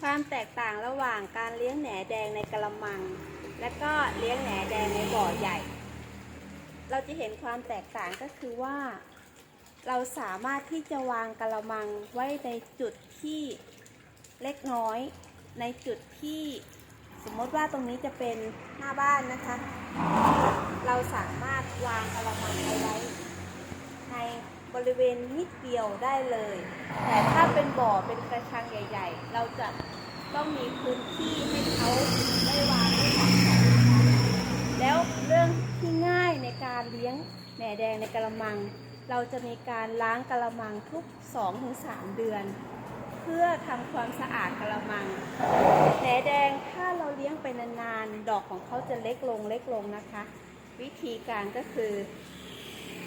ความแตกต่างระหว่างการเลี้ยงแหนแดงในกระมัง และก็เลี้ยงแหนแดงในบ่อใหญ่ เราจะเห็นความแตกต่างก็คือว่า เราสามารถที่จะวางกระมังไว้ในจุดที่เล็กน้อย ในจุดที่สมมติว่าตรงนี้จะเป็นหน้าบ้านนะคะ เราสามารถวางกระมังไว้ ริเวณนิดเดียวได้เลย แต่ถ้าเป็นบ่อเป็นกระชังใหญ่ ๆ เราจะต้องมีพื้นที่ให้เขาได้วางได้สองสองชั้นแล้วเรื่องที่ง่ายในการเลี้ยงแหน่แดงในกระมัง เราจะมีการล้างกระมังทุก 2-3 เดือน เพื่อทำความสะอาดกระมังแหนแดงถ้าเราเลี้ยงไปนานๆดอกของเขาจะเล็กลงเล็กลงนะคะ วิธีการก็คือ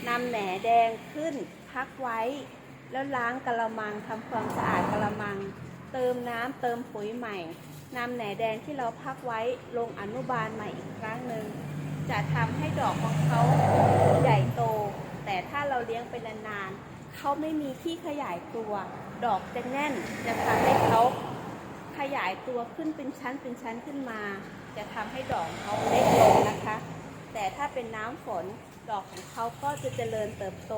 นำแหนแดงขึ้น พักไว้ แล้วล้างกระมังทำความสะอาดกระมัง เติมน้ำเติมปุ๋ยใหม่นำแหนแดงที่เราพักไว้ลงอนุบาลใหม่อีกครั้งหนึ่งจะทำให้ดอกของเขาใหญ่โต แต่ถ้าเราเลี้ยงไปนานๆเขาไม่มีที่ขยายตัว ดอกจะแน่นจะทำให้เขาขยายตัวขึ้นเป็นชั้นเป็นชั้นขึ้นมา จะทำให้ดอกเขาเล็กลงนะคะ แต่ถ้าเป็นน้ำฝน ดอกของเขาก็จะเจริญเติบโต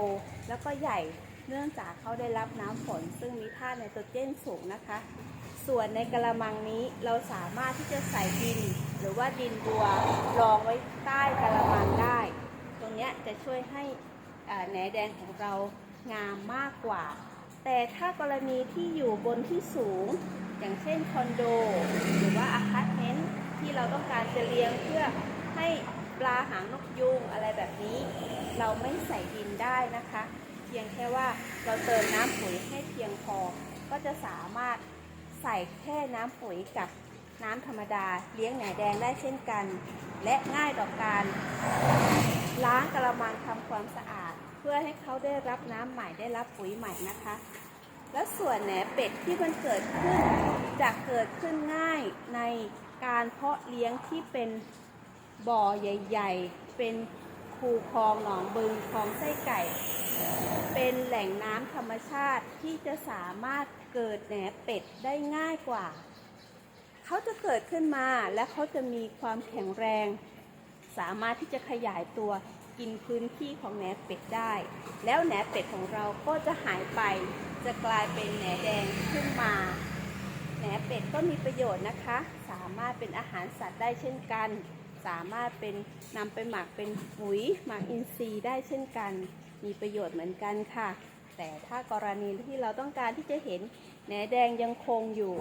แล้วก็ใหญ่เนื่องจากเขาได้รับน้ำฝน ซึ่งมีธาตุไนโตรเจนสูงนะคะ ส่วนในกระมังนี้เราสามารถที่จะใส่ดิน หรือว่าดินบัวรองไว้ใต้กระมังได้ ตรงนี้จะช่วยให้แหนแดงของเรางามมากกว่า แต่ถ้ากรณีที่อยู่บนที่สูง อย่างเช่นคอนโด หรือว่าอพาร์ตเมนต์ที่เราต้องการจะเลี้ยงเพื่อให้ ปลาหางนกยูงอะไรแบบนี้ เราไม่ใส่ดินได้นะคะ เพียงแค่ว่าเราเติมน้ำปุ๋ยให้เพียงพอ ก็จะสามารถใส่แค่น้ำปุ๋ยกับน้ำธรรมดาเลี้ยงแหนแดงได้เช่นกัน และง่ายต่อการ ล้างกระมังทำความสะอาด เพื่อให้เขาได้รับน้ำใหม่ได้รับปุ๋ยใหม่นะคะ และส่วนแหนเป็ดที่มันเกิดขึ้นจะเกิดขึ้นง่ายในการเพาะเลี้ยงที่เป็น บ่อใหญ่ ๆ เป็นคูคลองหนองบึงคลองไส้ไก่ เป็นแหล่งน้ำธรรมชาติที่จะสามารถเกิดแหนเป็ดได้ง่ายกว่า เขาจะเกิดขึ้นมาและเขาจะมีความแข็งแรง สามารถที่จะขยายตัวกินพื้นที่ของแหนเป็ดได้ แล้วแหนเป็ดของเราก็จะหายไป จะกลายเป็นแหนแดงขึ้นมาแหนเป็ดก็มีประโยชน์นะคะ สามารถเป็นอาหารสัตว์ได้เช่นกัน สามารถเป็นนำไปหมักเป็นปุ๋ยหมักอินทรีย์ได้เช่นกัน มีประโยชน์เหมือนกันค่ะ แต่ถ้ากรณีที่เราต้องการที่จะเห็นแหนแดงยังคงอยู่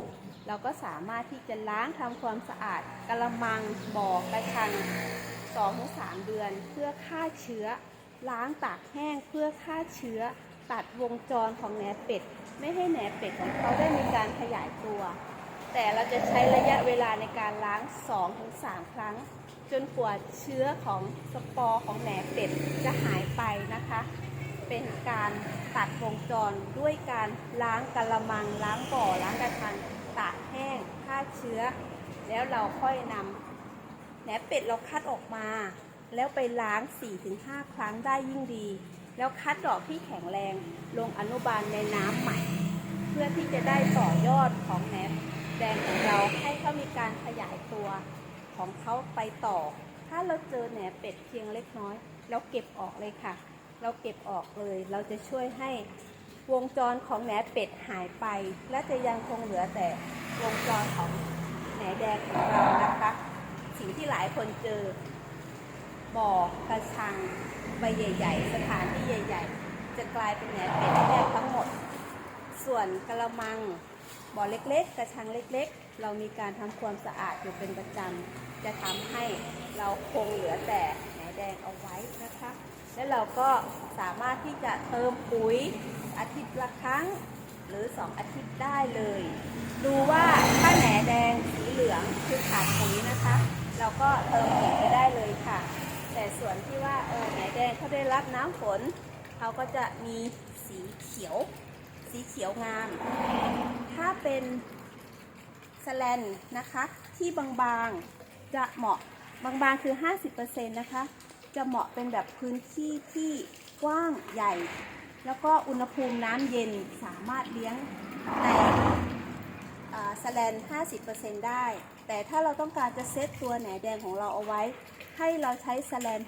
เราก็สามารถที่จะล้างทำความสะอาดกระมังบ่อกระชัง2-3 เดือนเพื่อฆ่าเชื้อ ล้างตากแห้งเพื่อฆ่าเชื้อ ตัดวงจรของแหนเป็ด ไม่ให้แหนเป็ดของเขาได้มีการขยายตัว แต่เราจะใช้ระยะเวลาในการล้าง 2-3 ครั้ง จนกว่าเชื้อของสปอร์ของแหนเป็ดจะหายไปนะคะ เป็นการตัดวงจรด้วยการล้างกระมังล้างบ่อล้างกระชังตากแห้งฆ่าเชื้อ แล้วเราค่อยนำแหนเป็ดเราคัดออกมา แล้วไปล้าง 4-5 ครั้งได้ยิ่งดี แล้วคัดดอกที่แข็งแรงลงอนุบาลในน้ำใหม่ เพื่อที่จะได้ต่อยอดของแหนแดงของเราให้เขามีการขยายตัว ของเขาไปต่อ ถ้าเราเจอแหนเป็ดเพียงเล็กน้อย เราเก็บออกเลยค่ะ เราเก็บออกเลย เราจะช่วยให้วงจรของแหนเป็ดหายไป และจะยังคงเหลือแต่วงจรของแหนแดงของเรานะคะสิ่งที่หลายคนเจอบ่อกระชังใบใหญ่ ๆ สถานที่ใหญ่ ๆ จะกลายเป็นแหนเป็ดแทบทั้งหมด ส่วนกระมังบ่อเล็กๆ กระชังเล็ก ๆ เรามีการทำความสะอาดอยู่เป็นประจำ จะทำให้เราคงเหลือแต่แหนแดงเอาไว้นะคะ แล้วเราก็สามารถที่จะเติมปุ๋ยอาทิตย์ละครั้ง หรือ 2 อาทิตย์ได้เลย ดูว่าถ้าแหนแดงสีเหลืองคือขาดปุ๋ยนะคะ เราก็เติมปุ๋ยไปได้เลยค่ะ แต่ส่วนที่ว่าเออแหนแดงเขาได้รับน้ำฝนเขาก็จะมีสีเขียว สีเขียวงาม ถ้าเป็นสแลนนะคะที่บางๆ จะเหมาะบางๆคือ 50%นะคะ จะเหมาะเป็นแบบพื้นที่ที่กว้างใหญ่ แล้วก็อุณหภูมิน้ำเย็นสามารถเลี้ยงในสแลน 50%ได้ แต่ถ้าเราต้องการจะเซตตัวแหนแดงของเราเอาไว้ ให้เราใช้แสแลน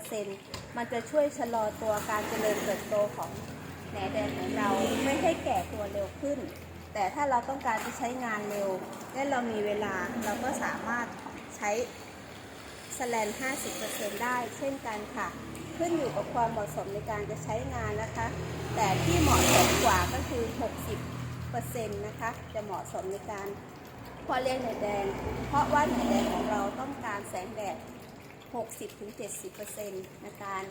60-70%มันจะช่วยชะลอตัวการเจริญเติบโตของแหนแดงของเราไม่ให้แก่ตัวเร็วขึ้น แต่ถ้าเราต้องการจะใช้งานเร็ว และเรามีเวลาเราก็สามารถใช้แสแลน 50%ได้เช่นกันค่ะ ขึ้นอยู่กับความเหมาะสมในการจะใช้งานนะคะ แต่ที่เหมาะสมกว่าก็คือ 60%นะคะ จะเหมาะสมในการพาะเลี้ยงหนแดง เพราะว่าหนแดงของเราต้องการแสงแดด 60-70%ในการ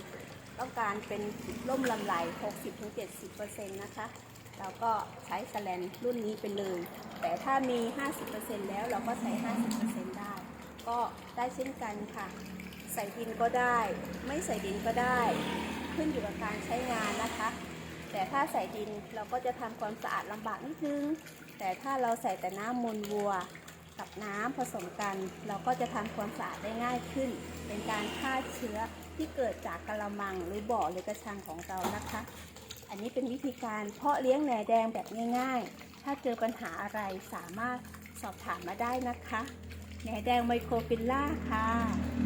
ต้องการเป็นร่มลำไหล 60-70%นะคะ เราก็ใช้แสแลนรุ่นนี้ไปเลย แต่ถ้ามี 50%แล้วเราก็ใช้ 50%ได้ ก็ได้เช่นกันค่ะ ใส่ดินก็ได้ ไม่ใส่ดินก็ได้ ขึ้นอยู่กับการใช้งานนะคะ แต่ถ้าใส่ดินเราก็จะทำความสะอาดลำบากนิดนึง แต่ถ้าเราใส่แต่น้ำมูลวัวกับน้ำผสมกัน เราก็จะทำความสะอาดได้ง่ายขึ้น เป็นการฆ่าเชื้อที่เกิดจากกระมังหรือบ่อหรือกระชังของเรานะคะ อันนี้เป็นวิธีการเพาะเลี้ยงแหนแดงแบบง่ายๆ ถ้าเจอปัญหาอะไรสามารถสอบถามมาได้นะคะ แหนแดงไมโครฟิลล่าค่ะ